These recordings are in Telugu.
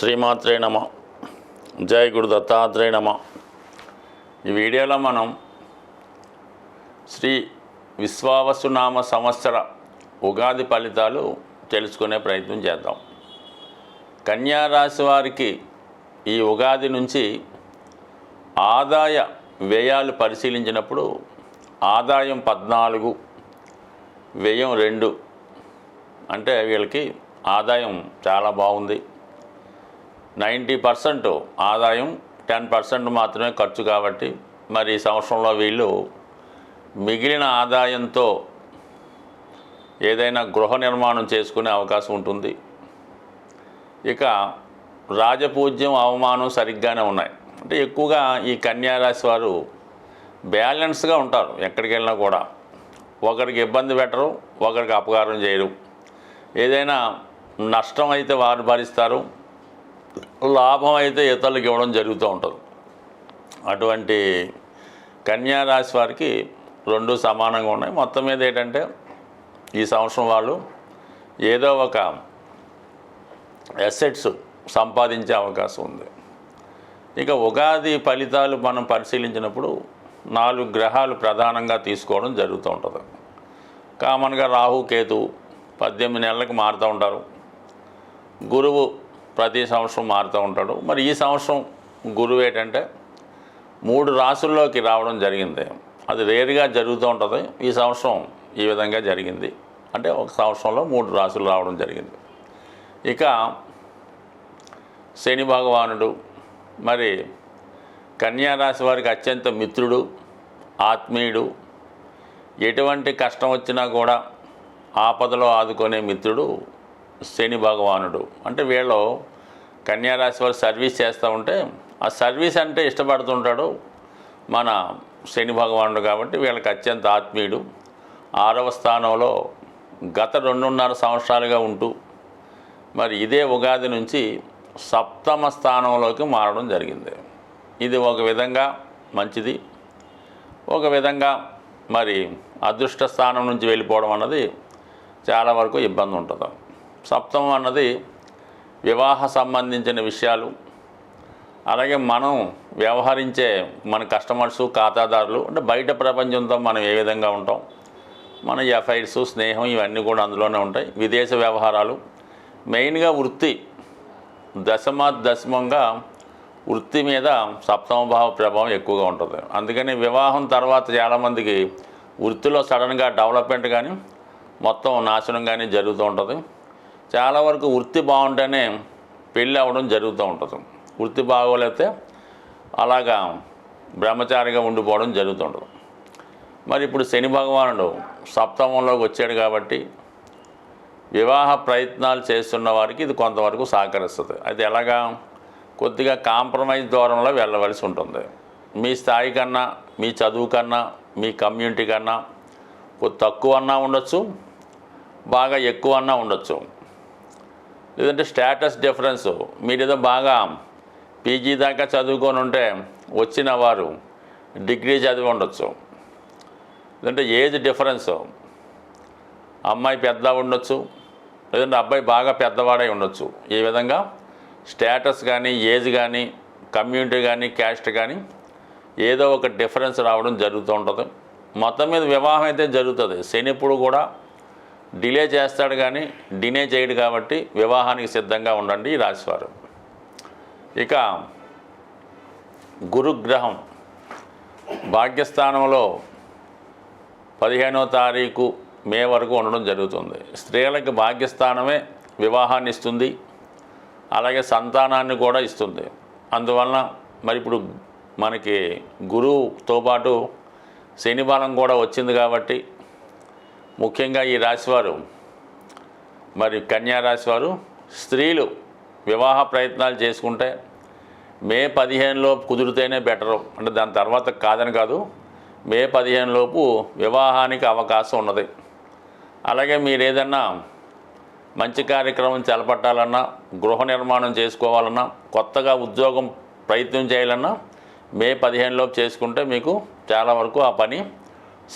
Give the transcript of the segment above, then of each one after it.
శ్రీమాత్రే నమ. జయ గురు దత్తాత్రేయ నమ. ఈ వీడియోలో మనం శ్రీ విశ్వావసునామ సంవత్సర ఉగాది ఫలితాలు తెలుసుకునే ప్రయత్నం చేద్దాం. కన్యా రాశి వారికి ఈ ఉగాది నుంచి ఆదాయ వ్యయాలు పరిశీలించినప్పుడు ఆదాయం పద్నాలుగు వ్యయం రెండు. అంటే వీళ్ళకి ఆదాయం చాలా బాగుంది. నైంటీ పర్సెంట్ ఆదాయం టెన్ పర్సెంట్ మాత్రమే ఖర్చు కాబట్టి మరి ఈ సంవత్సరంలో వీళ్ళు మిగిలిన ఆదాయంతో ఏదైనా గృహ నిర్మాణం చేసుకునే అవకాశం ఉంటుంది. ఇక రాజపూజ్యం అవమానం సరిగ్గానే ఉన్నాయి. అంటే ఎక్కువగా ఈ కన్యారాశి వారు బ్యాలెన్స్గా ఉంటారు ఎక్కడికి వెళ్ళినా కూడా. ఒకరికి ఇబ్బంది పెట్టరు ఒకరికి అపకారం చేయరు. ఏదైనా నష్టం అయితే వారు భరిస్తారు లాభం అయితే ఇతరులకు ఇవ్వడం జరుగుతూ ఉంటుంది. అటువంటి కన్యా రాశి వారికి రెండు సమానంగా ఉన్నాయి. మొత్తం మీద ఏంటంటే ఈ సంవత్సరం వాళ్ళు ఏదో ఒక ఎసెట్స్ సంపాదించే అవకాశం ఉంది. ఇక ఉగాది ఫలితాలు మనం పరిశీలించినప్పుడు నాలుగు గ్రహాలు ప్రధానంగా తీసుకోవడం జరుగుతూ ఉంటుంది. కామన్గా రాహు కేతు పద్దెనిమిది నెలలకు మారుతూ ఉంటారు. గురువు ప్రతి సంవత్సరం మారుతూ ఉంటాడు. మరి ఈ సంవత్సరం గురువు ఏంటంటే మూడు రాసుల్లోకి రావడం జరిగింది. అది రేరుగా జరుగుతూ ఉంటుంది. ఈ సంవత్సరం ఈ విధంగా జరిగింది. అంటే ఒక సంవత్సరంలో మూడు రాసులు రావడం జరిగింది. ఇక శని భగవానుడు మరి కన్యా రాశి వారికి అత్యంత మిత్రుడు ఆత్మీయుడు. ఎటువంటి కష్టం వచ్చినా కూడా ఆపదలో ఆదుకునే మిత్రుడు శని భగవానుడు. అంటే వీళ్ళు కన్యారాశి వారు సర్వీస్ చేస్తూ ఉంటే ఆ సర్వీస్ అంటే ఇష్టపడుతుంటాడు మన శని భగవానుడు కాబట్టి వీళ్ళకి అత్యంత ఆత్మీయుడు. ఆరవ స్థానంలో గత రెండున్నర సంవత్సరాలుగా ఉంటూ మరి ఇదే ఉగాది నుంచి సప్తమ స్థానంలోకి మారడం జరిగింది. ఇది ఒక విధంగా మంచిది. ఒక విధంగా మరి అదృష్ట స్థానం నుంచి వెళ్ళిపోవడం అన్నది చాలా వరకు ఇబ్బంది ఉంటుంది. సప్తమం అన్నది వివాహ సంబంధించిన విషయాలు. అలాగే మనం వ్యవహరించే మన కస్టమర్సు ఖాతాదారులు అంటే బయట ప్రపంచంతో మనం ఏ విధంగా ఉంటాం మన ఎఫ్ఐఆర్స్ స్నేహం ఇవన్నీ కూడా అందులోనే ఉంటాయి. విదేశ వ్యవహారాలు మెయిన్గా వృత్తి దశమ దశమంగా వృత్తి మీద సప్తమ భావ ప్రభావం ఎక్కువగా ఉంటుంది. అందుకని వివాహం తర్వాత చాలామందికి వృత్తిలో సడన్గా డెవలప్మెంట్ కానీ మొత్తం నాశనం కానీ జరుగుతూ ఉంటుంది. చాలా వరకు వృత్తి బాగుంటేనే పెళ్ళి అవ్వడం జరుగుతూ ఉంటుంది. వృత్తి బాగోలేతే అలాగా బ్రహ్మచారిగా ఉండిపోవడం జరుగుతుంటుంది మరి ఇప్పుడు శని భగవానుడు సప్తమంలోకి వచ్చాడు కాబట్టి వివాహ ప్రయత్నాలు చేస్తున్న వారికి ఇది కొంతవరకు సహకరిస్తుంది. అయితే ఎలాగా కొద్దిగా కాంప్రమైజ్ దూరంలో వెళ్ళవలసి ఉంటుంది. మీ స్థాయి కన్నా మీ చదువు కన్నా మీ కమ్యూనిటీ కన్నా కొద్ది తక్కువ అన్నా ఉండొచ్చు బాగా ఎక్కువ అన్నా ఉండొచ్చు. లేదంటే స్టేటస్ డిఫరెన్స్. మీరు ఏదో బాగా పీజీ దాకా చదువుకొని ఉంటే వచ్చిన వారు డిగ్రీ చదివి ఉండొచ్చు. లేదంటే ఏజ్ డిఫరెన్స్. అమ్మాయి పెద్ద ఉండొచ్చు. లేదంటే అబ్బాయి బాగా పెద్దవాడై ఉండొచ్చు. ఈ విధంగా స్టేటస్ కానీ ఏజ్ కానీ కమ్యూనిటీ కానీ క్యాస్ట్ కానీ ఏదో ఒక డిఫరెన్స్ రావడం జరుగుతూ ఉంటుంది. మొత్తం మీద వివాహం అయితే జరుగుతుంది. శని ఇప్పుడు కూడా డిలే చేస్తాడు కానీ డినే చేయడు కాబట్టి వివాహానికి సిద్ధంగా ఉండండి ఈ రాశివారు. ఇక గురుగ్రహం భాగ్యస్థానంలో పదిహేనో తారీఖు మే వరకు ఉండడం జరుగుతుంది. స్త్రీలకు భాగ్యస్థానమే వివాహాన్ని ఇస్తుంది. అలాగే సంతానాన్ని కూడా ఇస్తుంది. అందువలన మరి ఇప్పుడు మనకి గురువుతో పాటు శనివారం కూడా వచ్చింది కాబట్టి ముఖ్యంగా ఈ రాశివారు మరి కన్యా రాశివారు స్త్రీలు వివాహ ప్రయత్నాలు చేసుకుంటే మే పదిహేనులోపు కుదిరితేనే బెటరు. అంటే దాని తర్వాత కాదని కాదు మే పదిహేను లోపు వివాహానికి అవకాశం ఉన్నది. అలాగే మీరు ఏదన్నా మంచి కార్యక్రమం చేపట్టాలన్నా గృహ నిర్మాణం చేసుకోవాలన్నా కొత్తగా ఉద్యోగం ప్రయత్నం చేయాలన్నా మే పదిహేనులోపు చేసుకుంటే మీకు చాలా వరకు ఆ పని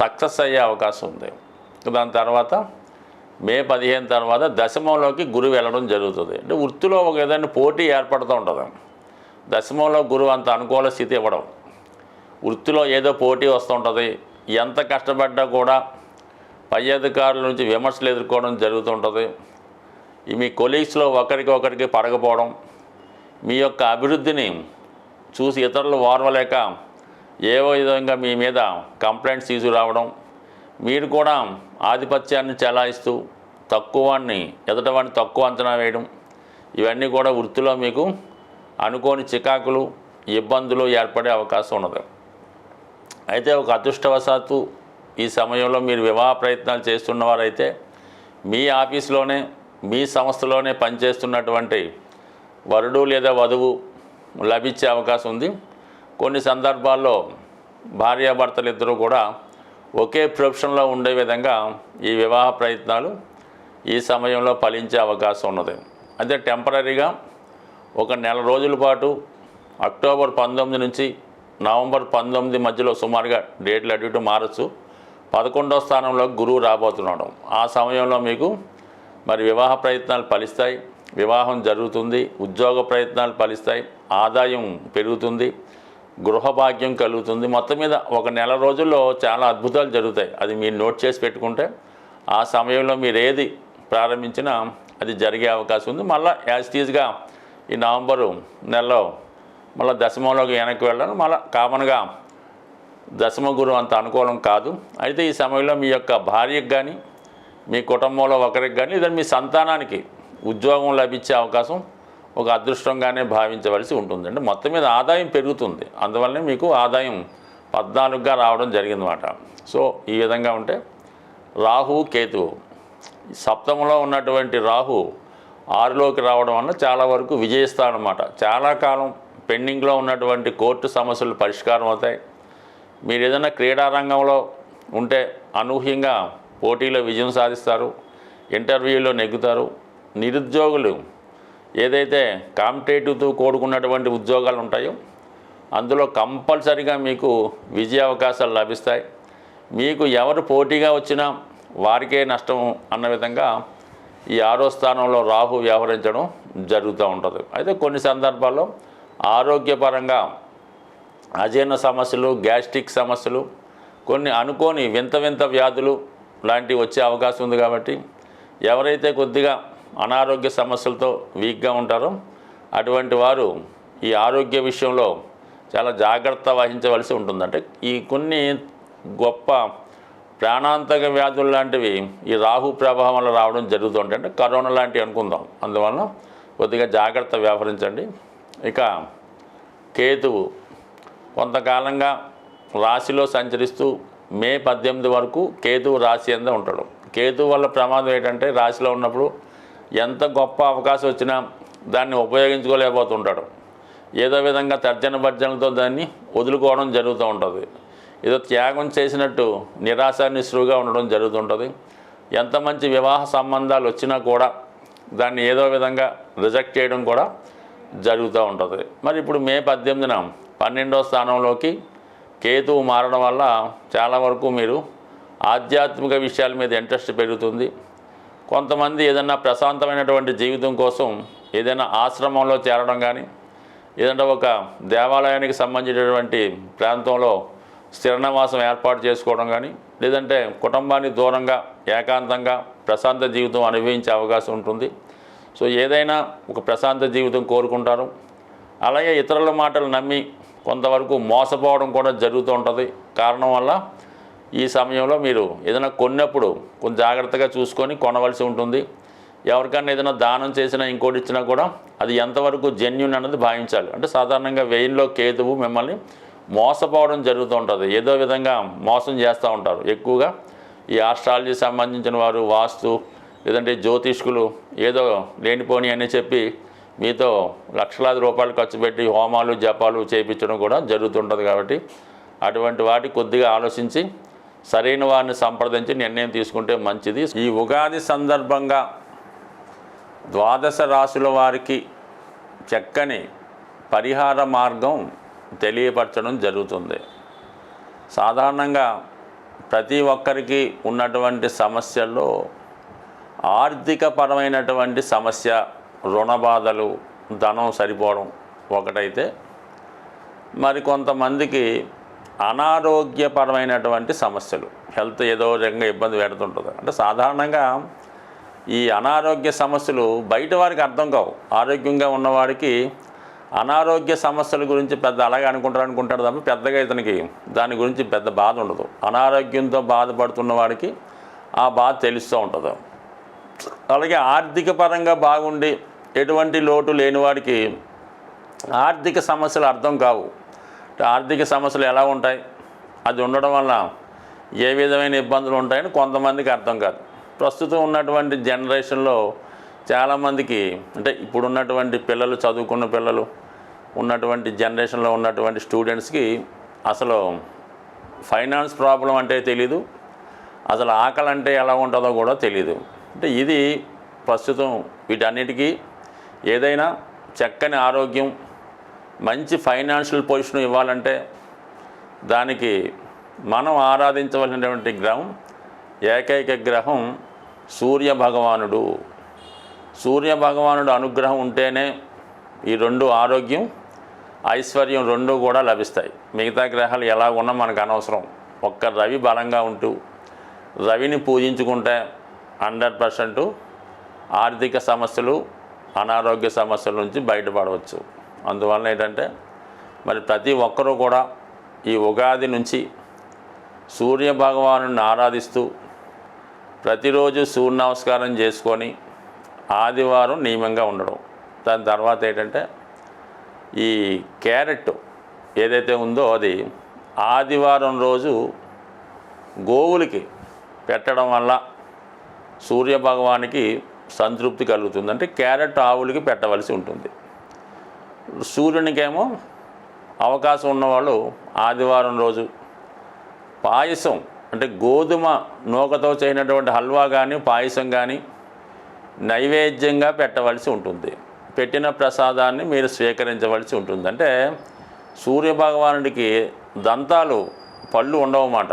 సక్సెస్ అయ్యే అవకాశం ఉంది. దాని తర్వాత మే పదిహేను తర్వాత దశమంలోకి గురువు వెళ్ళడం జరుగుతుంది. అంటే వృత్తిలో ఒక ఏదైనా పోటీ ఏర్పడుతూ ఉంటుంది. దశమంలో గురువు అంత అనుకూల స్థితి ఇవ్వడం. వృత్తిలో ఏదో పోటీ వస్తుంటుంది ఎంత కష్టపడ్డా కూడా పై అధికారుల నుంచి విమర్శలు ఎదుర్కోవడం జరుగుతుంటుంది మీ కొలీగ్స్లో ఒకరికి ఒకరికి పడకపోవడం మీ యొక్క అభివృద్ధిని చూసి ఇతరులు ఓర్వలేక ఏవో విధంగా మీ మీద కంప్లైంట్స్ తీసుకురావడం మీరు కూడా ఆధిపత్యాన్ని చెలాయిస్తూ తక్కువాన్ని ఎదటవాడిని తక్కువ అంచనా వేయడం. ఇవన్నీ కూడా వృత్తిలో మీకు అనుకోని చికాకులు ఇబ్బందులు ఏర్పడే అవకాశం ఉన్నది. అయితే ఒక అదృష్టవశాత్తు ఈ సమయంలో మీరు వివాహ ప్రయత్నాలు చేస్తున్నవారైతే మీ ఆఫీస్లోనే మీ సంస్థలోనే పనిచేస్తున్నటువంటి వరుడు లేదా వధువు లభించే అవకాశం ఉంది. కొన్ని సందర్భాల్లో భార్యాభర్తలు ఇద్దరు కూడా ఒకే ప్రొఫెషన్లో ఉండే విధంగా ఈ వివాహ ప్రయత్నాలు ఈ సమయంలో ఫలించే అవకాశం ఉన్నది. అయితే టెంపరీగా ఒక నెల రోజుల పాటు అక్టోబర్ పంతొమ్మిది నుంచి నవంబర్ పంతొమ్మిది మధ్యలో సుమారుగా డేట్లు అటు ఇటు మారచ్చు. పదకొండవ స్థానంలో గురువు రాబోతున్నాడు. ఆ సమయంలో మీకు మరి వివాహ ప్రయత్నాలు ఫలిస్తాయి. వివాహం జరుగుతుంది. ఉద్యోగ ప్రయత్నాలు ఫలిస్తాయి. ఆదాయం పెరుగుతుంది. గృహభాగ్యం కలుగుతుంది. మొత్తం మీద ఒక నెల రోజుల్లో చాలా అద్భుతాలు జరుగుతాయి. అది మీరు నోట్ చేసి పెట్టుకుంటే ఆ సమయంలో మీరు ఏది ప్రారంభించినా అది జరిగే అవకాశం ఉంది. మళ్ళీ యాజ్ టీజ్గా ఈ నవంబరు నెలలో మళ్ళీ దశమంలోకి వెనక్కి వెళ్ళడం మళ్ళీ కామన్గా దశమ గురువు అంత అనుకూలం కాదు. అయితే ఈ సమయంలో మీ యొక్క భార్యకు కానీ మీ కుటుంబంలో ఒకరికి కానీ లేదా మీ సంతానానికి ఉద్యోగం లభించే అవకాశం ఒక అదృష్టంగానే భావించవలసి ఉంటుంది. మొత్తం మీద ఆదాయం పెరుగుతుంది. అందువల్లనే మీకు ఆదాయం పద్నాలుగుగా రావడం జరిగిందన్నమాట. సో ఈ విధంగా ఉంటే రాహు కేతువు. సప్తమంలో ఉన్నటువంటి రాహు ఆరులోకి రావడం వల్ల చాలా వరకు విజయిస్తాడనమాట చాలా కాలం పెండింగ్లో ఉన్నటువంటి కోర్టు సమస్యలు పరిష్కారం అవుతాయి. మీరు ఏదైనా క్రీడారంగంలో ఉంటే అనూహ్యంగా పోటీలో విజయం సాధిస్తారు. ఇంటర్వ్యూలో నెగ్గుతారు. నిరుద్యోగులు ఏదైతే కాంపిటేటివ్తో కూడుకున్నటువంటి ఉద్యోగాలు ఉంటాయో అందులో కంపల్సరిగా మీకు విజయ అవకాశాలు లభిస్తాయి. మీకు ఎవరు పోటీగా వచ్చినా వారికే నష్టం అన్న విధంగా ఈ ఆరో స్థానంలో రాహు వ్యవహరించడం జరుగుతూ ఉంటుంది. అయితే కొన్ని సందర్భాల్లో ఆరోగ్యపరంగా అజీర్ణ సమస్యలు గ్యాస్ట్రిక్ సమస్యలు కొన్ని అనుకోని వింత వింత వ్యాధులు లాంటివి వచ్చే అవకాశం ఉంది కాబట్టి ఎవరైతే కొద్దిగా అనారోగ్య సమస్యలతో వీక్గా ఉంటారో. అటువంటి వారు ఈ ఆరోగ్య విషయంలో చాలా జాగ్రత్త వహించవలసి ఉంటుంది అంటే ఈ కొన్ని గొప్ప ప్రాణాంతక వ్యాధులు లాంటివి ఈ రాహు ప్రభావం వల్ల రావడం జరుగుతుంటే అంటే కరోనా లాంటివి అనుకుందాం. అందువలన కొద్దిగా జాగ్రత్త వ్యవహరించండి. ఇక కేతువు కొంతకాలంగా రాశిలో సంచరిస్తూ మే పద్దెనిమిది వరకు కేతువు రాశి అందే ఉంటాడు. కేతువు వల్ల ప్రమాదం ఏంటంటే రాశిలో ఉన్నప్పుడు ఎంత గొప్ప అవకాశం వచ్చినా దాన్ని ఉపయోగించుకోలేకపోతుంటాడు. ఏదో విధంగా తర్జన భర్జనలతో దాన్ని వదులుకోవడం జరుగుతూ ఉంటుంది. ఏదో త్యాగం చేసినట్టు నిరాశ నిస్రుగా ఉండడం జరుగుతుంటుంది. ఎంత మంచి వివాహ సంబంధాలు వచ్చినా కూడా దాన్ని ఏదో విధంగా రిజెక్ట్ చేయడం కూడా జరుగుతూ ఉంటుంది. మరి ఇప్పుడు మే పద్దెనిమిదిన పన్నెండో స్థానంలోకి కేతువు మారడం వల్ల చాలా వరకు మీరు ఆధ్యాత్మిక విషయాల మీద ఇంట్రెస్ట్ పెరుగుతుంది. కొంతమంది ఏదైనా ప్రశాంతమైనటువంటి జీవితం కోసం ఏదైనా ఆశ్రమంలో చేరడం కానీ ఏదంటే ఒక దేవాలయానికి సంబంధించినటువంటి ప్రాంతంలో స్థిరనివాసం ఏర్పాటు చేసుకోవడం కానీ లేదంటే కుటుంబాన్ని దూరంగా ఏకాంతంగా ప్రశాంత జీవితం అనుభవించే అవకాశం ఉంటుంది. సో ఏదైనా ఒక ప్రశాంత జీవితం కోరుకుంటారు. అలాగే ఇతరుల మాటలు నమ్మి కొంతవరకు మోసపోవడం కూడా జరుగుతూ ఉంటుంది. కారణం వల్ల ఈ సమయంలో మీరు ఏదైనా కొన్నప్పుడు కొంచెం జాగ్రత్తగా చూసుకొని కొనవలసి ఉంటుంది. ఎవరికైనా ఏదైనా దానం చేసినా ఇంకోటి ఇచ్చినా కూడా అది ఎంతవరకు జెన్యున్ అన్నది భావించాలి. అంటే సాధారణంగా వెయిన్లో కేతువు మిమ్మల్ని మోసపోవడం జరుగుతూ ఉంటుంది. ఏదో విధంగా మోసం చేస్తూ ఉంటారు. ఎక్కువగా ఈ ఆస్ట్రాలజీ సంబంధించిన వారు వాస్తు లేదంటే జ్యోతిష్కులు ఏదో లేనిపోని అని చెప్పి మీతో లక్షలాది రూపాయలు ఖర్చు పెట్టి హోమాలు జపాలు చేయించడం కూడా జరుగుతుంటుంది కాబట్టి అటువంటి వాటి కొద్దిగా ఆలోచించి సరైన వారిని సంప్రదించి నిర్ణయం తీసుకుంటే మంచిది. ఈ ఉగాది సందర్భంగా ద్వాదశ రాశుల వారికి చక్కని పరిహార మార్గం తెలియపరచడం జరుగుతుంది. సాధారణంగా ప్రతి ఒక్కరికి ఉన్నటువంటి సమస్యల్లో ఆర్థిక పరమైనటువంటి సమస్య రుణ బాధలు ధనం సరిపోవడం ఒకటైతే మరి కొంతమందికి అనారోగ్యపరమైనటువంటి సమస్యలు. హెల్త్ ఏదో రకంగా ఇబ్బంది పెడుతుంటుంది. అంటే సాధారణంగా ఈ అనారోగ్య సమస్యలు బయట వారికి అర్థం కావు. ఆరోగ్యంగా ఉన్నవాడికి అనారోగ్య సమస్యల గురించి పెద్ద అలాగే అనుకుంటారు అనుకుంటాడు తప్ప పెద్దగా ఇతనికి దాని గురించి పెద్ద బాధ ఉండదు. అనారోగ్యంతో బాధపడుతున్న వాడికి ఆ బాధ తెలుస్తూ ఉంటుంది. అలాగే ఆర్థిక పరంగా బాగుండి ఎటువంటి లోటు లేని వాడికి ఆర్థిక సమస్యలు అర్థం కావు. ఆర్థిక సమస్యలు ఎలా ఉంటాయి? అది ఉండడం వల్ల ఏ విధమైన ఇబ్బందులు ఉంటాయని కొంతమందికి అర్థం కాదు. ప్రస్తుతం ఉన్నటువంటి జనరేషన్లో చాలామందికి అంటే ఇప్పుడు ఉన్నటువంటి పిల్లలు చదువుకున్న పిల్లలు ఉన్నటువంటి జనరేషన్లో ఉన్నటువంటి స్టూడెంట్స్కి అసలు ఫైనాన్స్ ప్రాబ్లం అంటే తెలీదు. అసలు ఆకలి అంటే ఎలా ఉంటుందో కూడా తెలియదు అంటే ఇది ప్రస్తుతం వీటన్నిటికీ ఏదైనా చక్కని ఆరోగ్యం మంచి ఫైనాన్షియల్ పొజిషన్ ఇవ్వాలంటే దానికి మనం ఆరాధించవలసినటువంటి గ్రహం ఏకైక గ్రహం సూర్య భగవానుడు. సూర్య భగవానుడు అనుగ్రహం ఉంటేనే ఈ రెండు ఆరోగ్యం ఐశ్వర్యం రెండు కూడా లభిస్తాయి. మిగతా గ్రహాలు ఎలా ఉన్నా మనకు అనవసరం. ఒక్క రవి బలంగా ఉంటూ రవిని పూజించుకుంటే హండ్రెడ్ పర్సెంట్ ఆర్థిక సమస్యలు అనారోగ్య సమస్యల నుంచి బయటపడవచ్చు. అందువలన ఏంటంటే మరి ప్రతి ఒక్కరూ కూడా ఈ ఉగాది నుంచి సూర్య భగవాను ఆరాధిస్తూ ప్రతిరోజు సూర్య నమస్కారం చేసుకొని ఆదివారం నియమంగా ఉండడం. దాని తర్వాత ఏంటంటే ఈ క్యారెట్ ఏదైతే ఉందో అది ఆదివారం రోజు గోవులకి పెట్టడం వల్ల సూర్య భగవానికి సంతృప్తి కలుగుతుంది. అంటే క్యారెట్ ఆవులకి పెట్టవలసి ఉంటుంది. సూర్యునికేమో అవకాశం ఉన్నవాళ్ళు ఆదివారం రోజు పాయసం అంటే గోధుమ నూకతో చేయనటువంటి హల్వా కానీ పాయసం కానీ నైవేద్యంగా పెట్టవలసి ఉంటుంది. పెట్టిన ప్రసాదాన్ని మీరు స్వీకరించవలసి ఉంటుంది. అంటే సూర్యభగవానుడికి దంతాలు పళ్ళు ఉండవన్నమాట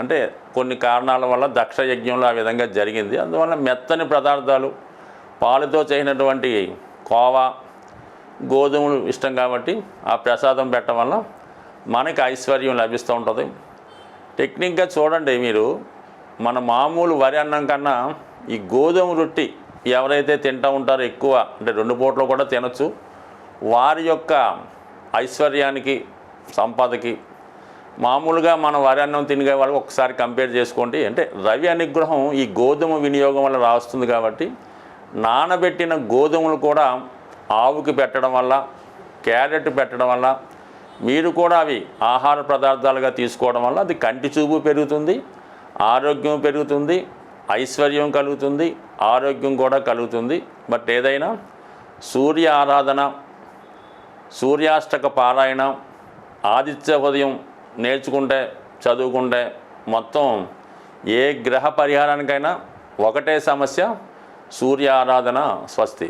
అంటే కొన్ని కారణాల వల్ల దక్ష యజ్ఞంలో ఆ విధంగా జరిగింది. అందువల్ల మెత్తని పదార్థాలు పాలుతో చేసినటువంటి కోవా గోధుమలు ఇష్టం కాబట్టి ఆ ప్రసాదం పెట్టడం వల్ల మనకి ఐశ్వర్యం లభిస్తూ ఉంటుంది. టెక్నిక్గా చూడండి మీరు. మన మామూలు వరి అన్నం కన్నా ఈ గోధుమ రొట్టి ఎవరైతే తింటూ ఉంటారో ఎక్కువ అంటే రెండు పూటలు కూడా తినొచ్చు. వారి యొక్క ఐశ్వర్యానికి సంపదకి మామూలుగా మనం వరి అన్నం తినే వాళ్ళకి ఒకసారి కంపేర్ చేసుకోండి. అంటే రవి అనుగ్రహం ఈ గోధుమ వినియోగం వల్ల రాస్తుంది కాబట్టి నానబెట్టిన గోధుమలు కూడా ఆవుకి పెట్టడం వల్ల క్యారెట్ పెట్టడం వల్ల మీరు కూడా అవి ఆహార పదార్థాలుగా తీసుకోవడం వల్ల అది కంటి చూపు పెరుగుతుంది ఆరోగ్యం పెరుగుతుంది ఐశ్వర్యం కలుగుతుంది ఆరోగ్యం కూడా కలుగుతుంది. బట్ ఏదైనా సూర్య ఆరాధన సూర్యాష్టక పారాయణ ఆదిత్య ఉదయం నేర్చుకుంటే చదువుకుంటే మొత్తం ఏ గ్రహ పరిహారానికైనా ఒకటే సమస్య సూర్య ఆరాధన స్వస్తి.